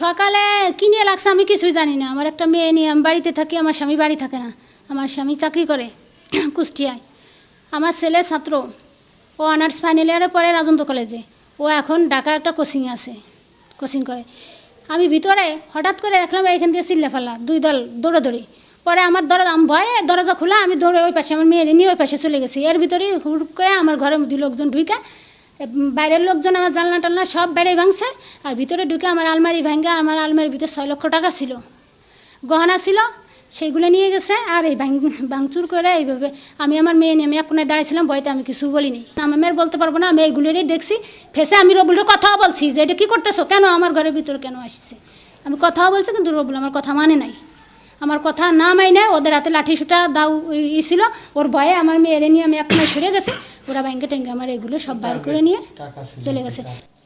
সকালে কি নিয়ে লাগছে আমি কিছুই জানি না। আমার একটা মেয়ে নিয়ে আমি বাড়িতে থাকি, আমার স্বামী বাড়ি থাকে না। আমার স্বামী চাকরি করে কুষ্টিয়ায়। আমার ছেলে ছাত্র। ও অনার্স ফাইনাল ইয়ারে পড়ে রাজন্ত কলেজে। ও এখন ঢাকা একটা কোচিং আছে কোচিং করে। আমি ভিতরে হঠাৎ করে দেখলাম এইখান দিয়ে চিল্লে ফেলা, দুই দল দৌড়াদৌড়ি। পরে আমার দরজা, আমি ভয়ে দরজা খোলা, আমি দৌড়ে ওই পাশে আমার মেয়ে নিয়ে ওই পাশে চলে গেছি। এর ভিতরেই হুড় করে আমার ঘরের মধ্যে লোকজন ঢুকে বাইরের লোকজন আমার জানলা টালনা সব বাইরে ভাঙছে, আর ভিতরে ঢুকে আমার আলমারি ভাঙে আমার আলমারির ভিতরে ছয় লক্ষ টাকা ছিল। গহনা ছিল সেইগুলো নিয়ে গেছে, আর এই ভাঙ- ভাঙচুর করে এইভাবে আমি আমার মেয়ে নিয়ে, আমি এক কোনায় দাঁড়াইছিলাম, ভয়তে আমি কিছু বলিনি। আমার আর বলতে পারব না, আমি এইগুলোরই দেখছি, ফেসে আমি রবুলের কথাও বলছি যে, এটা কী করতেছো? কেন আমার ঘরের ভিতরে কেন আসছে? আমি কথাও বলছি, কিন্তু রবুল আমার কথা মানে নাই। আমার কথা না মাইনে ওদের হাতে লাঠি সুটা দাও, ই ছিল। ওর ভয়ে আমার মেয়েরে নিয়ে আমি এক কোনায় সরে গেছি। ওরা ব্যাংকে ট্যাঙ্কে আমার এগুলো সব বাইর করে নিয়ে চলে গেছে।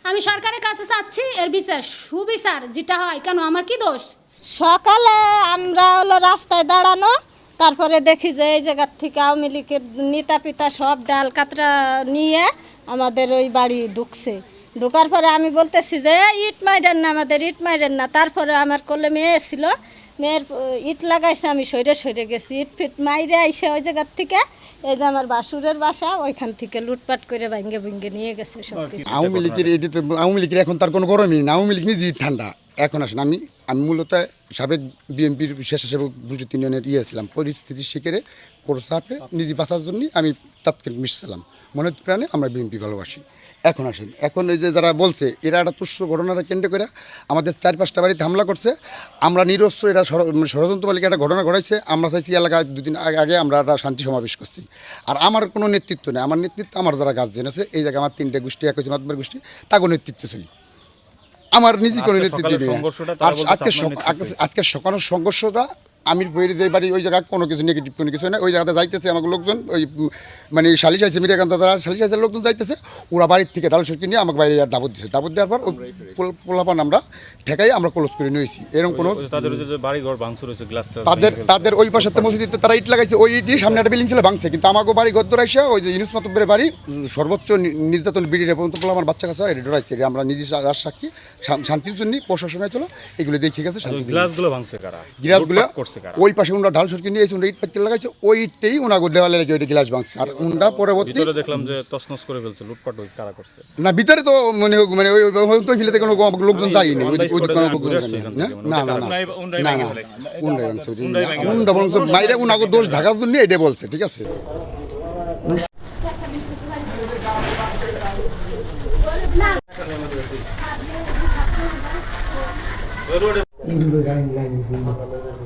আমি সরকারের কাছে চাচ্ছি এর বিচার সুবিচার যেটা হয় কেন আমার কি দোষ? সকালে আমরা হলো রাস্তায় দাঁড়ানো তারপরে দেখি যে এই জায়গার থেকে আওয়ামী লীগের নেতা পিতা সব ডাল কাতরা নিয়ে আমাদের ওই বাড়ি ঢুকছে। ঢোকার পরে আমি বলতেছি যে "এই ইট মাইরেন না আমাদের ইট মাইরেন না। তারপরে আমার কোলে মেয়ে ছিল মেয়ের ইট লাগাইছে, আমি সরে সরে গেছি। ইট ফিট মাইরে আইসে ওই জায়গার থেকে, এই যে আমার বাসুরের বাসা, ওইখান থেকে লুটপাট করে ভাঙ্গে ভেঙ্গে নিয়ে গেছে সব আওয়ামী লীগের আওয়ামী লীগের এখন তার কোনো গরমই নেই, আওয়ামী লীগ নিজেই ঠান্ডা। এখন আসেন, আমি আমি মূলত সাবেক বিএনপির স্বেচ্ছাসেবক বুলজিত ইউনিয়নের ইয়ে ছিলাম, পরিস্থিতি শিখেরে কোনো চাপে নিজে বাঁচার জন্য আমি তাৎক্ষণিক মিশছিলাম। মনে প্রাণে আমরা বিএনপি ভালোবাসি। এখন আসেন, এখন এই যে যারা বলছে, এরা একটা তুচ্ছ ঘটনাটা কেন্দ্র করে আমাদের চার পাঁচটা বাড়িতে হামলা করছে। আমরা নিরস্ত্র, এরা মানে ষড়যন্ত্র মালিক একটা ঘটনা ঘটাইছে। আমরা চাইছি এলাকায় দুদিন আগে আগে আমরা একটা শান্তি সমাবেশ করছি। আর আমার কোনো নেতৃত্ব নেই। আমার নেতৃত্ব আমার যারা গার্জেন আছে, এই জায়গায় আমার তিনটে গোষ্ঠী, এক হচ্ছে মাতবার গোষ্ঠী তাকে নেতৃত্ব চলি আমার নিজে কোনো আজকে নেতৃত্ব সক- আজকে- আজকে সকালের সংঘর্ষটা আমির বইয়ের বাড়ি ওই জায়গায় কোনো কিছু নেগেটিভ কোনো কিছু না। ওই জায়গাতে যাইতেছে আমাকে লোকজন ওই মানে সালিশ আছে মিরাকান্ত তারা সালিশ আছে লোকজন যাইতেছে ওরা বাড়ির থেকে ডাল সরকি নিয়ে আমাকে বাইরে আর দাবত দিচ্ছে দাবত দেওয়ার পর পোলাপান আমরা ঠেকাই আমরা ক্লোজ করে নিয়েছি এরকম কোনো তাদের তাদের ওই পাশে মসজিদে তারা ইট লাগাইছে ওই ইটই সামনে একটা বিল্ডিং ছিল ভাঙছে। কিন্তু আমাকে বাড়ি গদ্দর আইসা ওই যে ইউনুস মাতব্বের বাড়ি সর্বোচ্চ নির্যাতন বিড়ির পর্যন্ত আমার বাচ্চা কাছে এটা ডরাইছে আমরা নিজে রাজ সাক্ষী শান্তির জন্য প্রশাসনে চলো এগুলো দেখে গেছে গ্লাসগুলো ভাঙছে কারা? গ্লাসগুলো করছে। কারা ওই পাশে উনরা ঢাল সরকি নিয়ে এসে উনরা ইট পাচ্ছিল লাগাইছে ওই ইটটাই ওনাকে দেওয়ালে লেগে ওইটা গ্লাস ভাঙছে। আর উনরা পরবর্তী ভিতরে দেখলাম যে তছনছ করে ফেলছে লুটপাট হয়েছে কারা করছে। না ভিতরে তো মানে মানে ওই ওই- ওই ফিলেতে কোনো লোকজন যায়নি ওই ওই কোনো লোকজন যায়নি। না। না? না না না। না। উন্ডাই ভাঙছে। উন্ডা বরঞ্চ বাইরে উনাকে দোষ ঢাকার জন্য এটা বলছে ঠিক আছে?